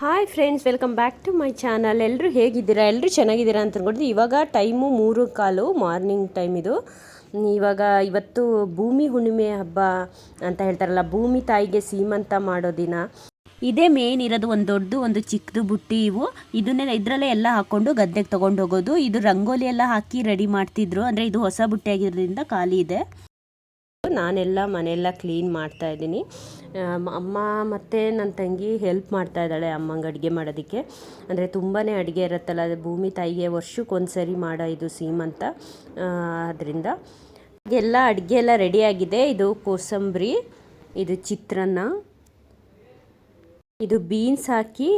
Hi friends welcome back to my channel ಎಲ್ಲರೂ ಹೇಗಿದ್ದೀರಾ? ಎಲ್ಲರೂ ಚೆನ್ನಾಗಿದ್ದೀರಾ ಅಂತ ಅನ್ಕೊಂಡಿದ್ದು ಇವಾಗ ಟೈಮು ಮೂರು ಕಾಲು ಮಾರ್ನಿಂಗ್ ಟೈಮ್ ಇದು. ಇವಾಗ ಇವತ್ತು ಭೂಮಿ ಹುಣ್ಣಿಮೆ ಹಬ್ಬ ಅಂತ ಹೇಳ್ತಾರಲ್ಲ, ಭೂಮಿ ತಾಯಿಗೆ ಸೀಮಂತ ಮಾಡೋ ದಿನ. ಇದೇ ಮೇನ್ ಇರೋದು ಒಂದು ದೊಡ್ಡದು, ಒಂದು ಚಿಕ್ಕದು ಬುಟ್ಟಿ ಇವು. ಇದನ್ನೆಲ್ಲ ಇದರಲ್ಲೇ ಎಲ್ಲ ಹಾಕ್ಕೊಂಡು ಗದ್ದೆಗೆ ತೊಗೊಂಡು ಹೋಗೋದು. ಇದು ರಂಗೋಲಿ ಎಲ್ಲ ಹಾಕಿ ರೆಡಿ ಮಾಡ್ತಿದ್ರು. ಅಂದರೆ ಇದು ಹೊಸ ಬುಟ್ಟಿ ಆಗಿರೋದ್ರಿಂದ ಖಾಲಿ ಇದೆ. ನಾನೆಲ್ಲ ಮನೆಯೆಲ್ಲ ಕ್ಲೀನ್ ಮಾಡ್ತಾ ಇದ್ದೀನಿ. ಅಮ್ಮ ಮತ್ತು ನನ್ನ ತಂಗಿ ಹೆಲ್ಪ್ ಮಾಡ್ತಾ ಇದ್ದಾಳೆ ಅಮ್ಮಂಗೆ ಅಡುಗೆ ಮಾಡೋದಕ್ಕೆ. ಅಂದರೆ ತುಂಬಾ ಅಡುಗೆ ಇರುತ್ತಲ್ಲ, ಅದು ಭೂಮಿ ತಾಯಿಗೆ ವರ್ಷಕ್ಕೊಂದು ಸರಿ ಮಾಡೋ ಇದು ಸೀಮಂತ ಅದರಿಂದ ಎಲ್ಲ ಅಡುಗೆ ಎಲ್ಲ ರೆಡಿಯಾಗಿದೆ ಇದು ಕೋಸಂಬರಿ, ಇದು ಚಿತ್ರಾನ್ನ, ಇದು ಬೀನ್ಸ್ ಹಾಕಿ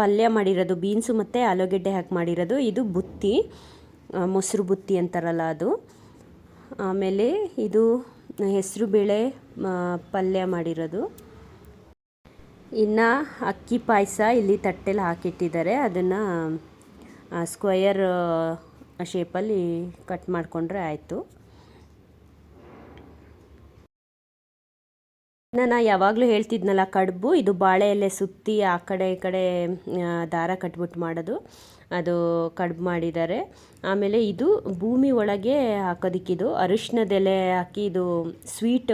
ಪಲ್ಯ ಮಾಡಿರೋದು ಬೀನ್ಸು ಮತ್ತು ಆಲೂಗೆಡ್ಡೆ ಹಾಕಿ ಮಾಡಿರೋದು. ಇದು ಬುತ್ತಿ ಮೊಸರು ಬುತ್ತಿ ಅಂತಾರಲ್ಲ ಅದು. ಆಮೇಲೆ ಇದು ಹೆಸರು ಬೇಳೆ ಪಲ್ಯ ಮಾಡಿರೋದು. ಇನ್ನು ಅಕ್ಕಿ ಪಾಯಸ ಇಲ್ಲಿ ತಟ್ಟೆಲಿ ಹಾಕಿಟ್ಟಿದ್ದಾರೆ. ಅದನ್ನು ಸ್ಕ್ವಯರ್ ಶೇಪಲ್ಲಿ ಕಟ್ ಮಾಡಿಕೊಂಡ್ರೆ ಆಯಿತು. ನಾನು ಯಾವಾಗಲೂ ಹೇಳ್ತಿದ್ನಲ್ಲ ಕಡುಬು, ಇದು ಬಾಳೆ ಎಲೆ ಸುತ್ತಿ ಆ ಕಡೆ ಈ ಕಡೆ ದಾರ ಕಟ್ಬಿಟ್ಟು ಮಾಡೋದು. ಅದು ಕಡುಬು ಮಾಡಿದ್ದಾರೆ. ಆಮೇಲೆ ಇದು ಭೂಮಿ ಒಳಗೆ ಹಾಕೋದಕ್ಕಿದು ಅರಿಶಿನದೆಲೆ ಹಾಕಿ ಇದು ಸ್ವೀಟ್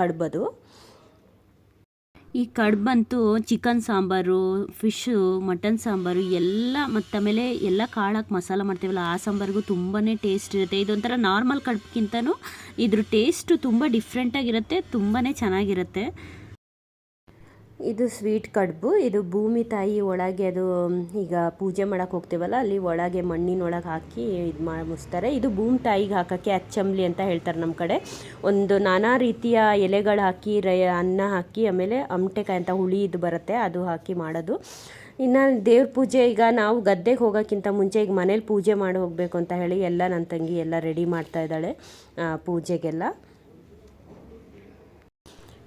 ಕಡುಬದು. ಈ ಕಡುಬಂತೂ chicken sambar fish mutton sambar ಎಲ್ಲ ಮತ್ತು ಆಮೇಲೆ ಎಲ್ಲ ಕಾಳಕ್ಕೆ ಮಸಾಲ ಮಾಡ್ತೀವಲ್ಲ, ಆ ಸಾಂಬಾರಿಗೂ ತುಂಬಾ ಟೇಸ್ಟ್ ಇರುತ್ತೆ. ಇದೊಂಥರ ನಾರ್ಮಲ್ ಕಡುಬ್ಗಿಂತನೂ ಇದ್ರ ಟೇಸ್ಟು ತುಂಬ ಡಿಫ್ರೆಂಟಾಗಿರುತ್ತೆ ತುಂಬಾ ಚೆನ್ನಾಗಿರುತ್ತೆ. ಇದು ಸ್ವೀಟ್ ಕಡುಬು, ಇದು ಭೂಮಿ ತಾಯಿ ಒಳಗೆ ಅದು ಈಗ ಪೂಜೆ ಮಾಡೋಕೆ ಹೋಗ್ತೀವಲ್ಲ, ಅಲ್ಲಿ ಒಳಗೆ ಮಣ್ಣಿನೊಳಗೆ ಹಾಕಿ ಇದು ಮಾಡಿ ಮುಸ್ತಾರೆ ಇದು ಭೂಮಿ ತಾಯಿಗೆ ಹಾಕೋಕ್ಕೆ ಅಚ್ಚಂಬ್ಲಿ ಅಂತ ಹೇಳ್ತಾರೆ ನಮ್ಮ ಕಡೆ. ಒಂದು ನಾನಾ ರೀತಿಯ ಎಲೆಗಳು ಹಾಕಿ, ರೈ, ಅನ್ನ ಹಾಕಿ, ಆಮೇಲೆ ಅಮಟೆಕಾಯಿ ಅಂತ ಹುಳಿ ಇದು ಬರುತ್ತೆ, ಅದು ಹಾಕಿ ಮಾಡೋದು. ಇನ್ನು ದೇವ್ರ ಪೂಜೆ, ಈಗ ನಾವು ಗದ್ದೆಗೆ ಹೋಗೋಕ್ಕಿಂತ ಮುಂಚೆ ಈಗ ಮನೇಲಿ ಪೂಜೆ ಮಾಡಿ ಹೋಗಬೇಕು ಅಂತ ಹೇಳಿ ಎಲ್ಲ ನನ್ನ ತಂಗಿ ಎಲ್ಲ ರೆಡಿ ಮಾಡ್ತಾ ಇದ್ದಾಳೆ ಪೂಜೆಗೆಲ್ಲ.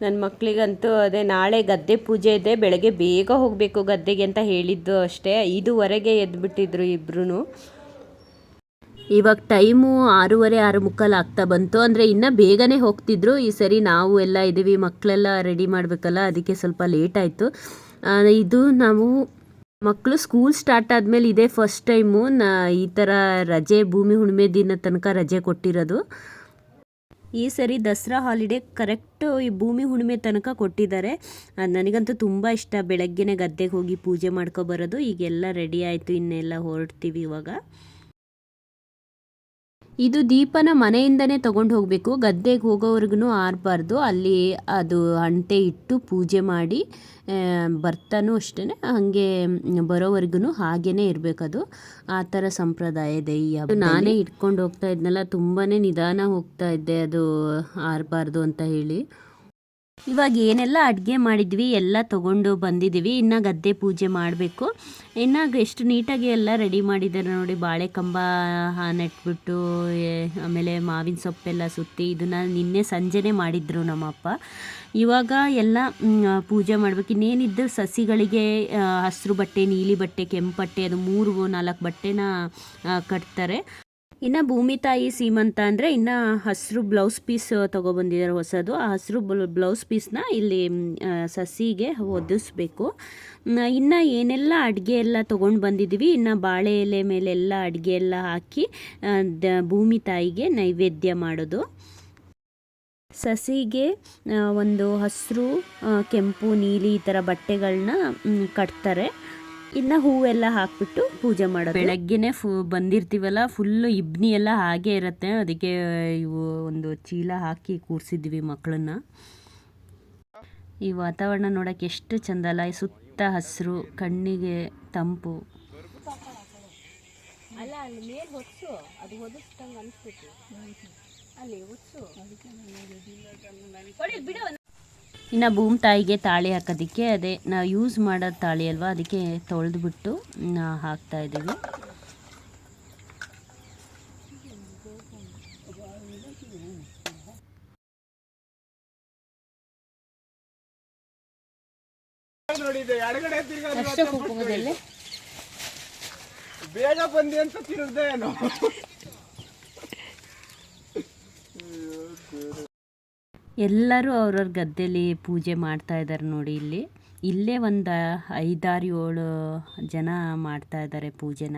ನನ್ನ ಮಕ್ಕಳಿಗಂತೂ ಅದೇ ನಾಳೆ ಗದ್ದೆ ಪೂಜೆ ಇದೆ, ಬೆಳಗ್ಗೆ ಬೇಗ ಹೋಗಬೇಕು ಗದ್ದೆಗೆ ಅಂತ ಹೇಳಿದ್ದು ಅಷ್ಟೇ, ಐದುವರೆಗೆ ಎದ್ಬಿಟ್ಟಿದ್ರು ಇಬ್ಬರೂ ಇವಾಗ ಟೈಮು ಆರೂವರೆ, ಆರು ಮುಕ್ಕಾಲು ಆಗ್ತಾ ಬಂತು, ಅಂದರೆ ಇನ್ನೂ ಬೇಗನೆ ಹೋಗ್ತಿದ್ರು, ಈ ಸರಿ ನಾವು ಎಲ್ಲ ಇದ್ದೀವಿ ಮಕ್ಕಳೆಲ್ಲ ರೆಡಿ ಮಾಡಬೇಕಲ್ಲ, ಅದಕ್ಕೆ ಸ್ವಲ್ಪ ಲೇಟ್ ಆಯಿತು. ಇದು ನಾವು ಮಕ್ಕಳು ಸ್ಕೂಲ್ ಸ್ಟಾರ್ಟ್ ಆದಮೇಲೆ ಇದೇ ಫಸ್ಟ್ ಟೈಮು ನಾ, ಈ ಥರ ರಜೆ, ಭೂಮಿ ಹುಣ್ಮೆ ದಿನ ತನಕ ರಜೆ ಕೊಟ್ಟಿರೋದು. ಈ ಸರಿ ದಸರಾ ಹಾಲಿಡೇ ಕರೆಕ್ಟ್ ಈ ಭೂಮಿ ಹುಣ್ಣಿಮೆ ತನಕ ಕೊಟ್ಟಿದ್ದಾರೆ. ನನಗಂತೂ ತುಂಬ ಇಷ್ಟ. ಬೆಳಗ್ಗೆನೇ ಗದ್ದೆಗೆ ಹೋಗಿ ಪೂಜೆ ಮಾಡ್ಕೊಬರೋದು. ಈಗೆಲ್ಲ ರೆಡಿ ಆಯಿತು. ಇನ್ನೆಲ್ಲ ಹೊರಡ್ತೀವಿ ಇವಾಗ. ಇದು ದೀಪನ ಮನೆಯಿಂದನೇ ತೊಗೊಂಡು ಹೋಗಬೇಕು. ಗದ್ದೆಗೆ ಹೋಗೋವರೆಗೂ ಆರಬಾರ್ದು. ಅಲ್ಲಿ ಅದು ಅಂಟೆ ಇಟ್ಟು ಪೂಜೆ ಮಾಡಿ ಬರ್ತಾನೂ ಅಷ್ಟೇ ಹಾಗೆ ಬರೋವರೆಗೂ ಹಾಗೇ ಇರಬೇಕದು. ಆ ಥರ ಸಂಪ್ರದಾಯ ಇದೆ ಈ ಹಬ್ಬ ನಾನೇ ಇಟ್ಕೊಂಡು ಹೋಗ್ತಾ ಇದ್ನಲ್ಲ ತುಂಬಾ ನಿಧಾನ ಹೋಗ್ತಾ ಇದ್ದೆ. ಅದು ಆರಬಾರ್ದು ಅಂತ ಹೇಳಿ. ಇವಾಗ ಏನೆಲ್ಲ ಅಡುಗೆ ಮಾಡಿದ್ವಿ, ಎಲ್ಲ ತೊಗೊಂಡು ಬಂದಿದ್ದೀವಿ. ಇನ್ನು ಗದ್ದೆ ಪೂಜೆ ಮಾಡಬೇಕು. ಇನ್ನು ಎಷ್ಟು ನೀಟಾಗಿ ಎಲ್ಲ ರೆಡಿ ಮಾಡಿದ್ದಾರೆ ನೋಡಿ ಬಾಳೆ ಕಂಬ ನೆಟ್ಬಿಟ್ಟು ಆಮೇಲೆ ಮಾವಿನ ಸೊಪ್ಪೆಲ್ಲ ಸುತ್ತಿ ಇದನ್ನು ನಿನ್ನೆ ಸಂಜೆನೇ ಮಾಡಿದ್ರು ನಮ್ಮಪ್ಪ. ಇವಾಗ ಎಲ್ಲ ಪೂಜೆ ಮಾಡ್ಬೇಕು. ಇನ್ನೇನಿದ್ದು ಸಸಿಗಳಿಗೆ ಹಸಿರು ಬಟ್ಟೆ, ನೀಲಿ ಬಟ್ಟೆ, ಕೆಂಪು ಬಟ್ಟೆ, ಅದು ಮೂರು ನಾಲ್ಕು ಬಟ್ಟೆನ ಕಟ್ತಾರೆ. ಇನ್ನು ಭೂಮಿ ತಾಯಿ ಸೀಮಂತ ಅಂದರೆ ಇನ್ನು ಹಸಿರು ಬ್ಲೌಸ್ ಪೀಸ್ ತೊಗೊಬಂದಿದ್ದಾರೆ ಹೊಸದು. ಆ ಹಸಿರು ಬ್ಲೌಸ್ ಪೀಸ್ನ ಇಲ್ಲಿ ಸಸಿಗೆ ಒದಿಸ್ಬೇಕು ಇನ್ನು ಏನೆಲ್ಲ ಅಡುಗೆ ಎಲ್ಲ ತೊಗೊಂಡು ಬಂದಿದ್ದೀವಿ ಇನ್ನು ಬಾಳೆ ಎಲೆ ಮೇಲೆಲ್ಲ ಅಡುಗೆ ಎಲ್ಲ ಹಾಕಿ ದ, ಭೂಮಿ ತಾಯಿಗೆ ನೈವೇದ್ಯ ಮಾಡೋದು. ಸಸಿಗೆ ಒಂದು ಹಸಿರು ಕೆಂಪು, ನೀಲಿ ಈ ಥರ ಬಟ್ಟೆಗಳನ್ನ ಕಟ್ತಾರೆ. ಇನ್ನು ಹೂವೆಲ್ಲ ಹಾಕ್ಬಿಟ್ಟು ಪೂಜೆ ಮಾಡೋದು. ಬೆಳಗ್ಗೆನೆ ಫು ಬಂದಿರ್ತೀವಲ್ಲ ಫುಲ್ಲು ಇಬ್ನಿ ಎಲ್ಲ ಹಾಗೆ ಇರುತ್ತೆ. ಅದಕ್ಕೆ ಇವು ಒಂದು ಚೀಲ ಹಾಕಿ ಕೂರಿಸಿದ್ವಿ ಮಕ್ಕಳನ್ನ ಈ ವಾತಾವರಣ ನೋಡೋಕೆ ಎಷ್ಟು ಚಂದ ಅಲ್ಲ. ಸುತ್ತ ಹಸಿರು ಕಣ್ಣಿಗೆ ತಂಪು. ಅಲ್ಲ ಅಲ್ಲಿ ಮೇಲೆ ಹೊತ್ತು. ಅದು ಹೊದಿಸ್ದಂಗೆ ಅನಿಸ್ಬಿಟ್ಟು ಅಲ್ಲಿ ಹೊತ್ತು. ಇನ್ನು ಭೂಮಿ ತಾಯಿಗೆ ತಾಳಿ ಹಾಕೋದಕ್ಕೆ ಅದೇ ನಾವು ಯೂಸ್ ಮಾಡೋ ತಾಳಿ ಅಲ್ವಾ ಅದಕ್ಕೆ ತೊಳೆದ್ಬಿಟ್ಟು ಹಾಕ್ತಾ ಇದ್ದೀವಿ. ಬೇಗ ಬಂದಿ ಅಂತ ತಿರುಗ್ದೆ ಏನೋ ಎಲ್ಲರೂ ಅವ್ರವ್ರ ಗದ್ದೆಲಿ ಪೂಜೆ ಮಾಡ್ತಾ ಇದ್ದಾರೆ ನೋಡಿ ಇಲ್ಲಿ. ಇಲ್ಲೇ ಒಂದು ಐದಾರು ಏಳು ಜನ ಮಾಡ್ತಾ ಇದ್ದಾರೆ ಪೂಜೆನ.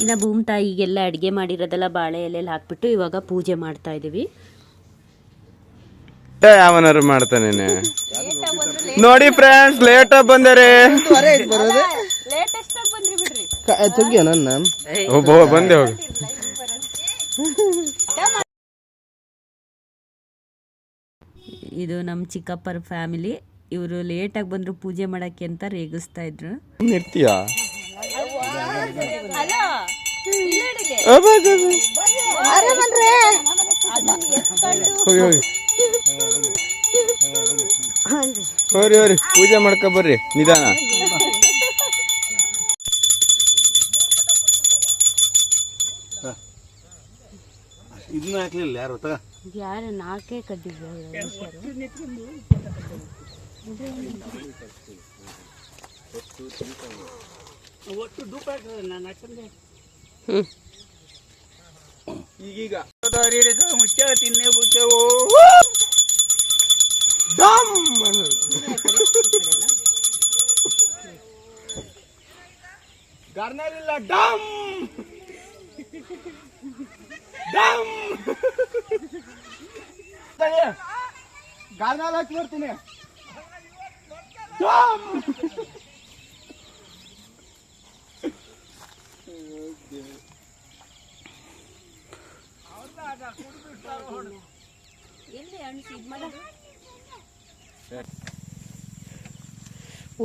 ಇನ್ನು ಭೂಮಿ ತಾಯಿಗೆಲ್ಲ ಅಡಿಗೆ ಮಾಡಿರೋದೆಲ್ಲ ಬಾಳೆ ಎಲೆಯಲ್ಲಿ ಹಾಕ್ಬಿಟ್ಟು ಇವಾಗ ಪೂಜೆ ಮಾಡ್ತಾ ಇದೀವಿ ಯಾವನಾರು ಮಾಡ್ತಾನೆ ನೋಡಿ ಫ್ರೆಂಡ್ಸ್ ಲೇಟ್ ಆಗಿ ಬಂದರೆ. ನನ್ನ? ಒಬ್ಬ ಬಂದೆ ಹೋಗಿ. ಇದು ನಮ್ಮ ಚಿಕ್ಕಪ್ಪರ ಫ್ಯಾಮಿಲಿ ಇವರು ಲೇಟಾಗಿ ಬಂದರು ಪೂಜೆ ಮಾಡೋಕ್ಕೆ ಅಂತ ರೇಗಿಸ್ತಾ ಇದ್ರು. ಇರ್ತೀಯ? ಹೋರಿ ಹೋರಿ ಪೂಜೆ ಮಾಡ್ಕೊ ಬರ್ರಿ ನಿಧಾನ. ಇದನ್ನ ಹಾಕ್ಲಿಲ್ಲ ಯಾರು ತಗ ಯಾರು ನಾಲ್ಕೇ ಕಡ್ಡಿದ್ರು ಈಗೀಗ ಮುಚ್ಚ ತಿನ್ನೆ ಗರ್ನರ್ ಇಲ್ಲ ಡಮ್ ಡಮ್ ಗಾರ್ನಾಲ್ ಹಾಕಿ ಬರ್ತೀನಿ ಡಮ್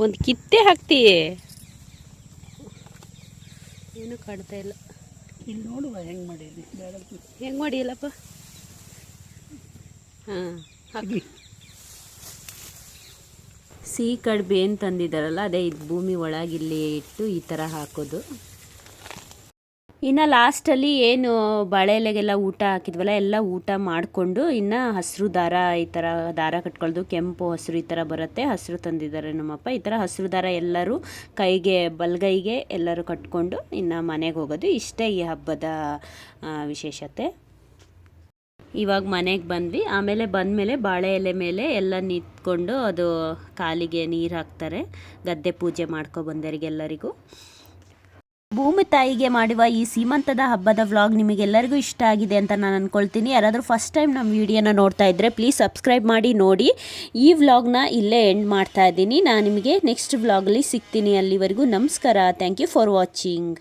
ಒಂದು ಕಿತ್ತೆ ಹಾಕ್ತಿ ಏನು ಕಾಣ್ತಾ ಇಲ್ಲ. ಇಲ್ಲಿ ನೋಡುವ ಹೆಂಗ್ ಮಾಡಿದ್ವಿ ಹೆಂಗೆ ಮಾಡಿಯಲ್ಲಪ್ಪ ಹಾಂ ಹಾಕಿ. ಸಿಹಿ ಕಡ್ಬೆ ಏನು ತಂದಿದ್ದಾರಲ್ಲ ಅದೇ ಇದು ಭೂಮಿ ಒಳಗಿಲ್ಲಿ ಇಟ್ಟು ಈ ಥರ ಹಾಕೋದು. ಇನ್ನು ಲಾಸ್ಟಲ್ಲಿ ಏನು ಬಾಳೆ ಎಲೆಗೆಲ್ಲ ಊಟ ಹಾಕಿದ್ವಲ್ಲ, ಎಲ್ಲ ಊಟ ಮಾಡಿಕೊಂಡು ಇನ್ನು ಹಸಿರು ದಾರ ಈ ಥರ ದಾರ ಕಟ್ಕೊಳ್ಳೋದು ಕೆಂಪು ಹಸಿರು ಈ ಥರ ಬರುತ್ತೆ, ಹಸಿರು ತಂದಿದ್ದಾರೆ ನಮ್ಮಪ್ಪ. ಈ ಥರ ಹಸಿರು ದಾರ ಎಲ್ಲರೂ ಕೈಗೆ, ಬಲಗೈಗೆ ಎಲ್ಲರೂ ಕಟ್ಕೊಂಡು ಇನ್ನು ಮನೆಗೆ ಹೋಗೋದು. ಇಷ್ಟೇ ಈ ಹಬ್ಬದ ವಿಶೇಷತೆ. ಇವಾಗ ಮನೆಗೆ ಬಂದ್ವಿ. ಆಮೇಲೆ ಬಂದಮೇಲೆ ಬಾಳೆ ಎಲೆ ಮೇಲೆ ಎಲ್ಲ ನಿಂತ್ಕೊಂಡು ಅದು ಕಾಲಿಗೆ ನೀರು ಹಾಕ್ತಾರೆ. ಗದ್ದೆ ಪೂಜೆ ಮಾಡ್ಕೊ ಬಂದವರಿಗೆಲ್ಲರಿಗೂ. ಭೂಮಿ ತಾಯಿಗೆ ಮಾಡುವ ಈ ಸೀಮಂತದ ಹಬ್ಬದ ವ್ಲಾಗ್ ನಿಮಗೆಲ್ಲರಿಗೂ ಇಷ್ಟ ಆಗಿದೆ ಅಂತ ನಾನು ಅಂದ್ಕೊಳ್ತೀನಿ ಯಾರಾದರೂ ಫಸ್ಟ್ ಟೈಮ್ ನಮ್ಮ ವಿಡಿಯೋನ ನೋಡ್ತಾ ಇದ್ದರೆ ಪ್ಲೀಸ್ ಸಬ್ಸ್ಕ್ರೈಬ್ ಮಾಡಿ, ನೋಡಿ. ಈ ವ್ಲಾಗ್ನ ಇಲ್ಲೇ ಎಂಡ್ ಮಾಡ್ತಾ ಇದ್ದೀನಿ. ನಾನು ನಿಮಗೆ ನೆಕ್ಸ್ಟ್ ವ್ಲಾಗಲ್ಲಿ ಸಿಗ್ತೀನಿ ಅಲ್ಲಿವರೆಗೂ. ನಮಸ್ಕಾರ. Thank you for watching